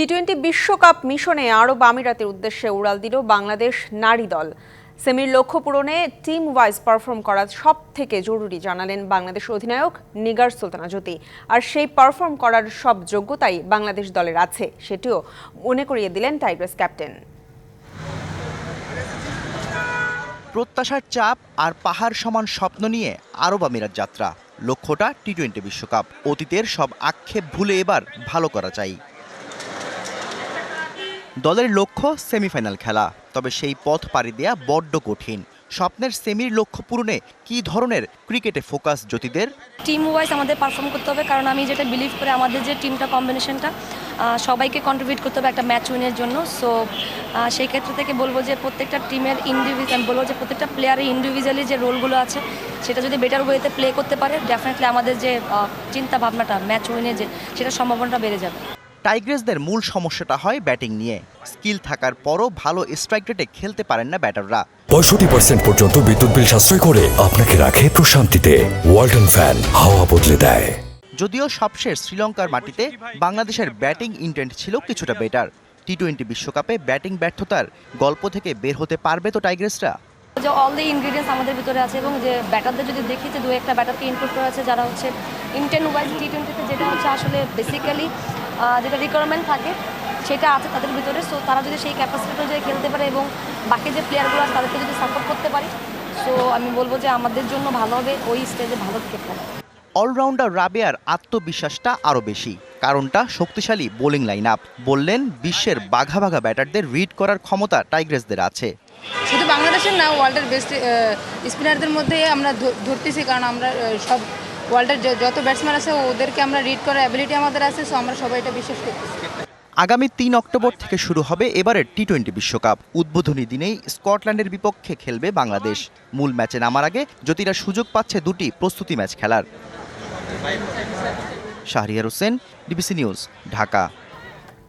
T twenty বিশ্বকাপ মিশনে আরব আমিরাতের উদ্দেশ্যে উড়াল দিল বাংলাদেশ নারী দল। সেমির লক্ষ্য পূরণে টিম ওয়াইজ পারফর্ম করা সব থেকে জরুরি, জানালেন বাংলাদেশ অধিনায়ক নিগার সুলতানা জ্যোতি আর সেই পারফর্ম করার সব যোগ্যতাই বাংলাদেশ দলের আছে, সেটিও মনে করিয়ে দিলেন টাইগার্স ক্যাপ্টেন। প্রত্যাশার চাপ আর পাহাড় সমান স্বপ্ন নিয়ে আরব আমিরাত যাত্রা। লক্ষ্যটা টি টোয়েন্টি বিশ্বকাপ। অতীতের সব আক্ষেপ ভুলে এবার ভালো করা চাই। দলের লক্ষ্য সেমিফাইনাল খেলা। তবে সেই পথ পাড়ি দেয়া বড্ড কঠিন। স্বপ্নের সেমির লক্ষ্য পূরণে কী ধরনের ক্রিকেটে ফোকাস জ্যোতিদের? টিম ওয়াইজ আমাদের পারফর্ম করতে হবে, কারণ আমি যেটা বিলিভ করে আমাদের যে টিমটা কম্বিনেশনটা সবাইকে কন্ট্রিবিউট করতে হবে একটা ম্যাচ উইনের জন্য। সো সেই ক্ষেত্র থেকে বলব যে প্রত্যেকটা টিমের ইন্ডিভিজুয়াল বলব যে প্রত্যেকটা প্লেয়ারের ইন্ডিভিজুয়ালি যে রোলগুলো আছে, সেটা যদি বেটার ওয়েতে প্লে করতে পারে ডেফিনেটলি আমাদের যে চিন্তা ভাবনাটা ম্যাচ উইনের যে সেটা সম্ভাবনাটা বেড়ে যাবে। টাইগ্রেসদের মূল সমস্যাটা হয় ব্যাটিং নিয়ে। স্কিল থাকার পরও ভালো স্ট্রাইক রেটে খেলতে পারেন না ব্যাটাররা। পঁয়ষট্টি পার্সেন্ট পর্যন্ত বিদ্যুৎ বিল সাশ্রয় করে আপনাকে রাখে প্রশান্তিতে। ওয়ালটন ফ্যান হাওয়া বদলে দেয়। যদিও সবশেষ শ্রীলঙ্কার মাটিতে বাংলাদেশের ব্যাটিং ইন্টেন্ট ছিল কিছুটা বেটার টি টোয়েন্টি বিশ্বকাপে ব্যাটিং ব্যর্থতার গল্প থেকে বের হতে পারবে তো টাইগ্রেসরা? যে অল দি ইনগ্রিডিয়েন্টস আমাদের ভিতরে আছে এবং যে ব্যাটারদের যদি দেখি যে দু একটা ব্যাটারকে ইনক্লুড করা আছে যারা হচ্ছে ইন্টেন ওয়াইজ টি টোয়েন্টিতে যেটা হচ্ছে আসলে বেসিক্যালি যেটা রিকোয়ারমেন্ট থাকে সেটা আছে তাদের ভিতরে। সো তারা যদি সেই ক্যাপাসিটি অনুযায়ী খেলতে পারে এবং বাকি যে প্লেয়ারগুলো আছে তাদেরকে যদি সাপোর্ট করতে পারে সো আমি বলব যে আমাদের জন্য ভালো হবে ওই স্টেজে ভালো খেলতে। অলরাউন্ডার রাবেয়ার আত্মবিশ্বাসটা আরও বেশি কারণটা শক্তিশালী বোলিং লাইন আপ বললেন বিশ্বের বাঘা বাঘা ব্যাটারদের রিড করার ক্ষমতা টাইগ্রেসদের আছে। শুধু বাংলাদেশের না ওয়ার্ল্ডের বেস্ট স্পিনারদের মধ্যে আমরা ধরতেছি কারণ আমরা সব ওয়ার্ল্ডের যত ব্যাটসম্যান আছে, ওদেরকে আমরা রিড করার অ্যাবিলিটি আমাদের আছে সো আমরা সবাই এটা বিশ্বাস করতেছি। আগামী তিন অক্টোবর থেকে শুরু হবে এবারের টি টোয়েন্টি বিশ্বকাপ। উদ্বোধনী দিনেই স্কটল্যান্ডের বিপক্ষে খেলবে বাংলাদেশ। মূল ম্যাচে নামার আগে জ্যোতিরা সুযোগ পাচ্ছে দুটি প্রস্তুতি ম্যাচ খেলার। Shahriar Hossain DBC news Dhaka.